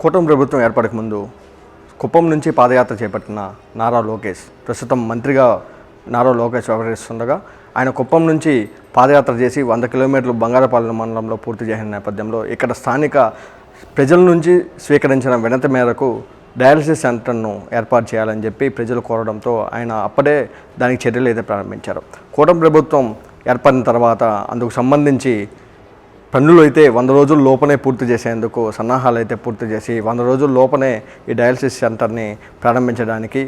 కూటమి ప్రభుత్వం ఏర్పడక ముందు కుప్పం నుంచి పాదయాత్ర చేపట్టిన నారా లోకేష్ ప్రస్తుతం మంత్రిగా నారా లోకేష్ వ్యవహరిస్తుండగా ఆయన కుప్పం నుంచి పాదయాత్ర చేసి వంద కిలోమీటర్లు బంగారపాలెం మండలంలో పూర్తి చేసిన నేపథ్యంలో ఇక్కడ స్థానిక ప్రజల నుంచి స్వీకరించిన వినతి మేరకు డయాలసిస్ సెంటర్ను ఏర్పాటు చేయాలని చెప్పి ప్రజలు కోరడంతో ఆయన అప్పుడే దానికి చర్యలు అయితే ప్రారంభించారు. కూటమి ప్రభుత్వం ఏర్పడిన తర్వాత అందుకు సంబంధించి పనులు అయితే వంద రోజుల లోపనే పూర్తి చేసేందుకు సన్నాహాలు అయితే పూర్తి చేసి వంద రోజుల లోపనే ఈ డయాలసిస్ సెంటర్ని ప్రారంభించడానికి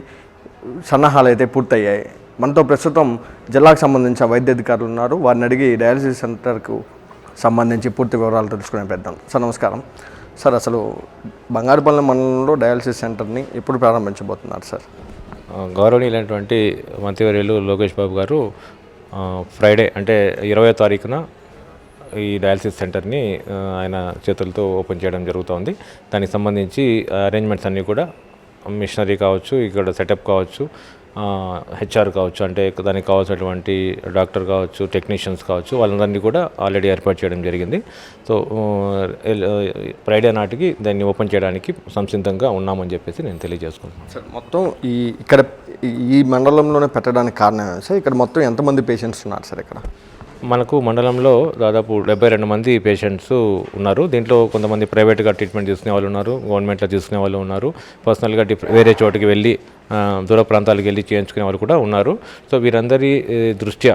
సన్నాహాలు అయితే పూర్తయ్యాయి. మనతో ప్రస్తుతం జిల్లాకు సంబంధించిన వైద్య అధికారులు ఉన్నారు. వారిని అడిగి ఈ డయాలసిస్ సెంటర్కు సంబంధించి పూర్తి వివరాలు తెలుసుకునే పెద్దాం సార్ నమస్కారం. సార్ అసలు బంగారుపల్లి మండలంలో డయాలసిస్ సెంటర్ని ఎప్పుడు ప్రారంభించబోతున్నారు సార్? గౌరవనీయులైనటువంటి మంత్రివర్యులు లోకేష్ బాబు గారు ఫ్రైడే అంటే ఇరవై తారీఖున ఈ డయాలసిస్ సెంటర్ని ఆయన చేతులతో ఓపెన్ చేయడం జరుగుతోంది. దానికి సంబంధించి అరేంజ్మెంట్స్ అన్నీ కూడా మిషనరీ కావచ్చు ఇక్కడ సెటప్ కావచ్చు హెచ్ఆర్ కావచ్చు అంటే దానికి కావాల్సినటువంటి డాక్టర్ కావచ్చు టెక్నీషియన్స్ కావచ్చు వాళ్ళందరినీ కూడా ఆల్రెడీ ఏర్పాటు చేయడం జరిగింది. సో ఫ్రైడే నాటికి దాన్ని ఓపెన్ చేయడానికి సంసిద్ధంగా ఉన్నామని చెప్పేసి నేను తెలియజేసుకుంటున్నాను. సార్ మొత్తం ఈ ఇక్కడ ఈ- మండలంలోనే పెట్టడానికి కారణం సార్? ఇక్కడ మొత్తం ఎంతమంది పేషెంట్స్ ఉన్నారు సార్ ఇక్కడ? మనకు మండలంలో దాదాపు డెబ్బై రెండు మంది పేషెంట్స్ ఉన్నారు. దీంట్లో కొంతమంది ప్రైవేట్గా ట్రీట్మెంట్ తీసుకునే వాళ్ళు ఉన్నారు గవర్నమెంట్లో తీసుకునే వాళ్ళు ఉన్నారు. పర్సనల్గా వేరే చోటుకి వెళ్ళి దూర ప్రాంతాలకు వెళ్ళి చేయించుకునే వాళ్ళు కూడా ఉన్నారు. సో వీరందరి దృష్ట్యా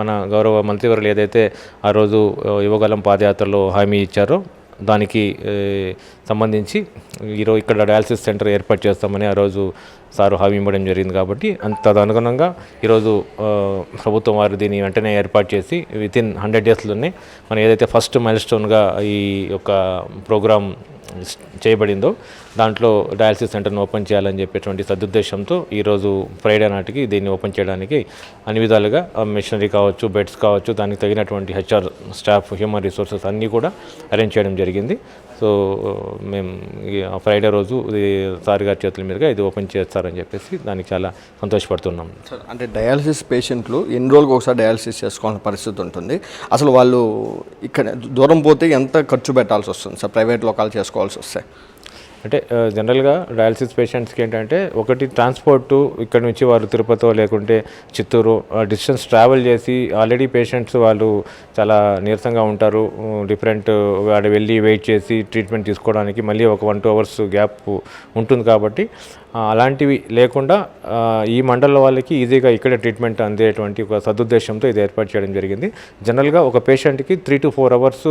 మన గౌరవ మంత్రివర్యులు ఏదైతే ఆ రోజు యువగలం పాదయాత్రలో హామీ ఇచ్చారో దానికి సంబంధించి ఈరోజు ఇక్కడ డయాలసిస్ సెంటర్ ఏర్పాటు చేస్తామని ఆ రోజు సారు హామీ ఇవ్వడం జరిగింది కాబట్టి అంత తదనుగుణంగా ఈరోజు ప్రభుత్వం వారు దీన్ని వెంటనే ఏర్పాటు చేసి విత్ ఇన్ హండ్రెడ్ డేస్లోనే మనం ఏదైతే ఫస్ట్ మైల్ స్టోన్గా ఈ యొక్క ప్రోగ్రామ్ చేయబడిందో దాంట్లో డయాలసిస్ సెంటర్ను ఓపెన్ చేయాలని చెప్పేటువంటి సదుద్దేశంతో ఈరోజు ఫ్రైడే నాటికి దీన్ని ఓపెన్ చేయడానికి అన్ని విధాలుగా మిషనరీ కావచ్చు బెడ్స్ కావచ్చు దానికి తగినటువంటి హెచ్ఆర్ స్టాఫ్ హ్యూమన్ రిసోర్సెస్ అన్నీ కూడా అరేంజ్ చేయడం జరిగింది. సో మేము ఈ ఫ్రైడే రోజు ఇది సార్ గారి చేతుల మీదుగా ఇది ఓపెన్ చేస్తారని చెప్పేసి దానికి చాలా సంతోషపడుతున్నాం. సార్ అంటే డయాలసిస్ పేషెంట్లు ఎన్ని రోజులకు ఒకసారి డయాలసిస్ చేసుకోవాల్సిన పరిస్థితి ఉంటుంది? అసలు వాళ్ళు ఇక్కడ దూరం పోతే ఎంత ఖర్చు పెట్టాల్సి వస్తుంది? సార్ ప్రైవేట్ లోకాలు చేసుకోవాల్సి వస్తే. అంటే జనరల్గా డయాలసిస్ పేషెంట్స్కి ఏంటంటే ఒకటి ట్రాన్స్పోర్ట్ ఇక్కడ నుంచి వారు తిరుపతో లేకుంటే చిత్తూరు డిస్టెన్స్ ట్రావెల్ చేసి ఆల్రెడీ పేషెంట్స్ వాళ్ళు చాలా నీరసంగా ఉంటారు. డిఫరెంట్ వాడు వెళ్ళి వెయిట్ చేసి ట్రీట్మెంట్ తీసుకోవడానికి మళ్ళీ ఒక వన్ టూ అవర్స్ గ్యాప్ ఉంటుంది కాబట్టి అలాంటివి లేకుండా ఈ మండలం వాళ్ళకి ఈజీగా ఇక్కడే ట్రీట్మెంట్ అందేటువంటి ఒక సదుద్దేశంతో ఇది ఏర్పాటు చేయడం జరిగింది. జనరల్గా ఒక పేషెంట్కి three to four hours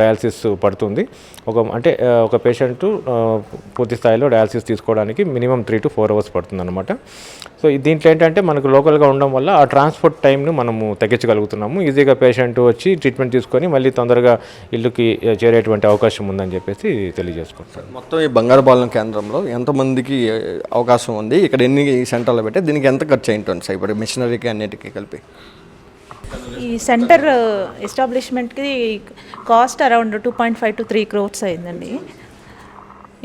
dialysis పడుతుంది. ఒక అంటే ఒక పేషెంట్ పూర్తి స్థాయిలో డయాలసిస్ తీసుకోవడానికి minimum three to four hours పడుతుంది అనమాట సో దీంట్లో ఏంటంటే మనకు లోకల్గా ఉండడం వల్ల ఆ ట్రాన్స్పోర్ట్ టైంను మనము తగ్గించగలుగుతున్నాము. ఈజీగా పేషెంట్ వచ్చి ట్రీట్మెంట్ తీసుకొని మళ్ళీ తొందరగా ఇల్లుకి చేరేటువంటి అవకాశం ఉందని చెప్పేసి తెలియజేసుకుంటాం మొత్తం ఈ బంగారుపాలెం కేంద్రంలో ఎంతమందికి అవకాశం ఉంది? ఇక్కడ ఎన్ని సెంటర్లు పెట్టి దీనికి ఎంత ఖర్చు అయి ఉంటుంది సార్? ఇప్పుడు మిషనరీకి అన్నిటికీ కలిపి. ఈ centre ఎస్టాబ్లిష్మెంట్కి cost around two point five to three crores అయిందండి.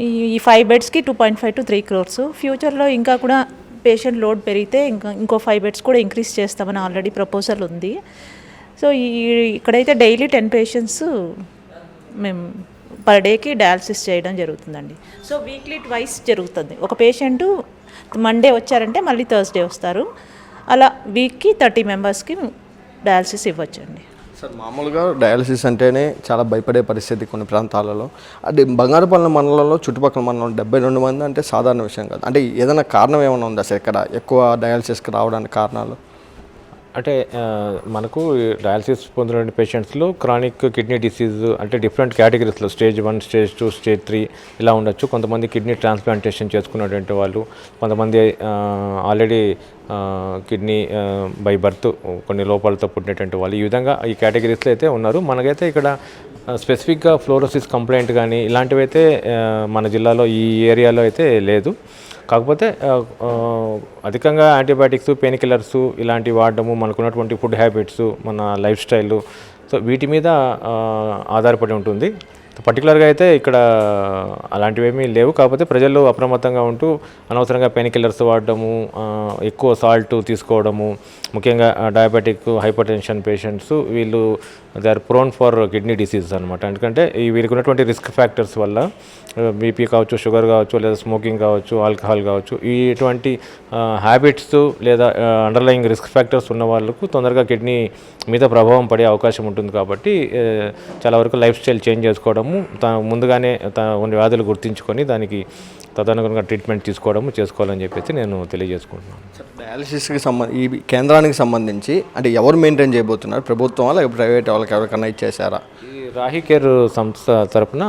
ఈ five బెడ్స్కి two point five to three crores ఫ్యూచర్లో ఇంకా కూడా పేషెంట్ లోడ్ పెరిగితే ఇంకా ఇంకో ఫైవ్ బెడ్స్ కూడా ఇంక్రీజ్ చేస్తామని ఆల్రెడీ ప్రపోజల్ ఉంది. సో ఈ ఇక్కడైతే డైలీ టెన్ పేషెంట్స్ మేము పర్ డేకి డయాలసిస్ చేయడం జరుగుతుందండి. సో వీక్లీ ట్వైస్ జరుగుతుంది. ఒక పేషెంట్ మండే వచ్చారంటే మళ్ళీ థర్స్డే వస్తారు. అలా వీక్కి థర్టీ మెంబర్స్కి డయాలసిస్ ఇవ్వచ్చండి. సార్ మామూలుగా డయాలసిస్ అంటేనే చాలా భయపడే పరిస్థితి కొన్ని ప్రాంతాలలో. అది బంగారుపల్లి మండలంలో చుట్టుపక్కల మండలం డెబ్బై రెండు మంది అంటే సాధారణ విషయం కాదు. అంటే ఏదైనా కారణం ఏమైనా ఉందా సార్ ఇక్కడ ఎక్కువ డయాలసిస్కి రావడానికి కారణాలు? అంటే మనకు డయాలసిస్ పొందిన పేషెంట్స్లో క్రానిక్ కిడ్నీ డిసీజ్ అంటే different కేటగిరీస్లో stage one stage two stage three ఇలా ఉండొచ్చు. కొంతమంది కిడ్నీ ట్రాన్స్ప్లాంటేషన్ చేసుకున్నటువంటి వాళ్ళు కొంతమంది ఆల్రెడీ కిడ్నీ బై బర్త్ కొన్ని లోపాలతో పుట్టినటువంటి వాళ్ళు ఈ విధంగా ఈ కేటగిరీస్లో అయితే ఉన్నారు. మనకైతే ఇక్కడ స్పెసిఫిక్గా ఫ్లోరోసిస్ కంప్లైంట్ కానీ ఇలాంటివి అయితే మన జిల్లాలో ఈ ఏరియాలో అయితే లేదు. కాకపోతే అధికంగా యాంటీబయాటిక్స్ పెయిన్ కిల్లర్స్ ఇలాంటివి వాడడము మనకున్నటువంటి ఫుడ్ హ్యాబిట్స్ మన లైఫ్ స్టైల్ సో వీటి మీద ఆధారపడి ఉంటుంది. పర్టికులర్గా అయితే ఇక్కడ అలాంటివేమీ లేవు. కాకపోతే ప్రజలు అప్రమత్తంగా ఉంటూ అనవసరంగా పెయిన్ కిల్లర్స్ వాడడము ఎక్కువ సాల్ట్ తీసుకోవడము ముఖ్యంగా డయాబెటిక్ హైపర్ టెన్షన్ పేషెంట్స్ వీళ్ళు they are prone for kidney diseases అనమాట ఎందుకంటే ఈ వీరికి ఉన్నటువంటి రిస్క్ ఫ్యాక్టర్స్ వల్ల బీపీ కావచ్చు షుగర్ కావచ్చు లేదా స్మోకింగ్ కావచ్చు ఆల్కహాల్ కావచ్చు ఈ ఇటువంటి హ్యాబిట్స్ లేదా అండర్లయింగ్ రిస్క్ ఫ్యాక్టర్స్ ఉన్న వాళ్ళకు తొందరగా కిడ్నీ మీద ప్రభావం పడే అవకాశం ఉంటుంది కాబట్టి చాలా వరకు లైఫ్ స్టైల్ చేంజ్ చేసుకోవడం తా ముందుగానే తా వ్యాధులు గుర్తించుకొని దానికి తదనుగుణంగా ట్రీట్మెంట్ తీసుకోవడము చేసుకోవాలని చెప్పేసి నేను తెలియజేసుకుంటున్నాను. డయాలసిస్కి సంబంధ ఈ కేంద్రానికి సంబంధించి అంటే ఎవరు మెయింటైన్ చేయబోతున్నారు? ప్రభుత్వం లేకపోతే ప్రైవేట్ వాళ్ళకి ఎవరికైనా ఇచ్చేసారా ఈ రాహి కేర్ సంస్థ తరపున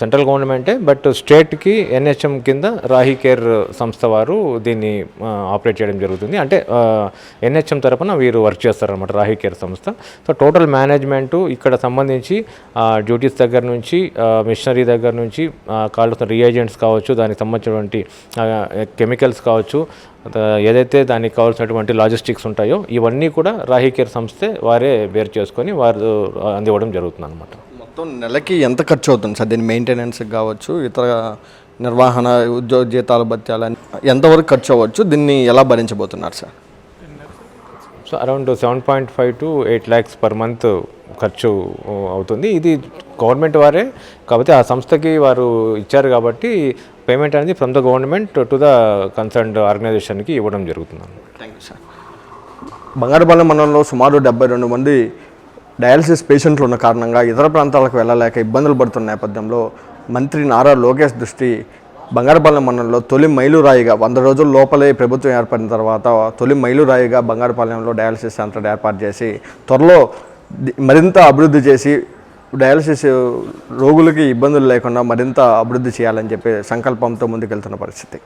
సెంట్రల్ గవర్నమెంటే బట్ స్టేట్కి ఎన్హెచ్ఎం కింద రాహి కేర్ సంస్థ వారు దీన్ని ఆపరేట్ చేయడం జరుగుతుంది. అంటే ఎన్హెచ్ఎం తరపున వీరు వర్క్ చేస్తారనమాట రాహి కేర్ సంస్థ. సో టోటల్ మేనేజ్మెంట్ ఇక్కడ సంబంధించి డ్యూటీస్ దగ్గర నుంచి మిషనరీ దగ్గర నుంచి కావాల్సిన రియేజెంట్స్ కావచ్చు దానికి సంబంధించినటువంటి కెమికల్స్ కావచ్చు ఏదైతే దానికి కావాల్సినటువంటి లాజిస్టిక్స్ ఉంటాయో ఇవన్నీ కూడా రాహి కేర్ సంస్థే వారే బేర్ చేసుకొని వారు అందివ్వడం జరుగుతుంది అనమాట మొత్తం నెలకి ఎంత ఖర్చు అవుతుంది సార్? దీని మెయింటెనెన్స్కి కావచ్చు ఇతర నిర్వహణ ఉద్యోగ జీతాలు భత్యాలు అన్ని- ఎంతవరకు ఖర్చు అవ్వచ్చు? దీన్ని ఎలా భరించబోతున్నారు sir? So around seven point five to eight lakhs per month ఖర్చు అవుతుంది. ఇది గవర్నమెంట్ వారే. కాకపోతే ఆ సంస్థకి వారు ఇచ్చారు కాబట్టి పేమెంట్ అనేది from the government to the concerned ఆర్గనైజేషన్కి ఇవ్వడం జరుగుతుంది థ్యాంక్ యూ సార్. బంగారుపాలెం మండలంలో సుమారు డెబ్బై రెండు మంది డయాలసిస్ పేషెంట్లు ఉన్న కారణంగా ఇతర ప్రాంతాలకు వెళ్ళలేక ఇబ్బందులు పడుతున్న నేపథ్యంలో మంత్రి నారా లోకేష్ దృష్టి బంగారుపాలెం మండలంలో తొలి మైలురాయిగా వంద రోజుల లోపలే ప్రభుత్వం ఏర్పడిన తర్వాత తొలి మైలురాయిగా బంగారుపాలెంలో డయాలసిస్ సెంటర్ ఏర్పాటు చేసి త్వరలో మరింత అభివృద్ధి చేసి డయాలసిస్ రోగులకి ఇబ్బందులు లేకుండా మరింత అభివృద్ధి చేయాలని చెప్పి సంకల్పంతో ముందుకెళ్తున్న పరిస్థితి.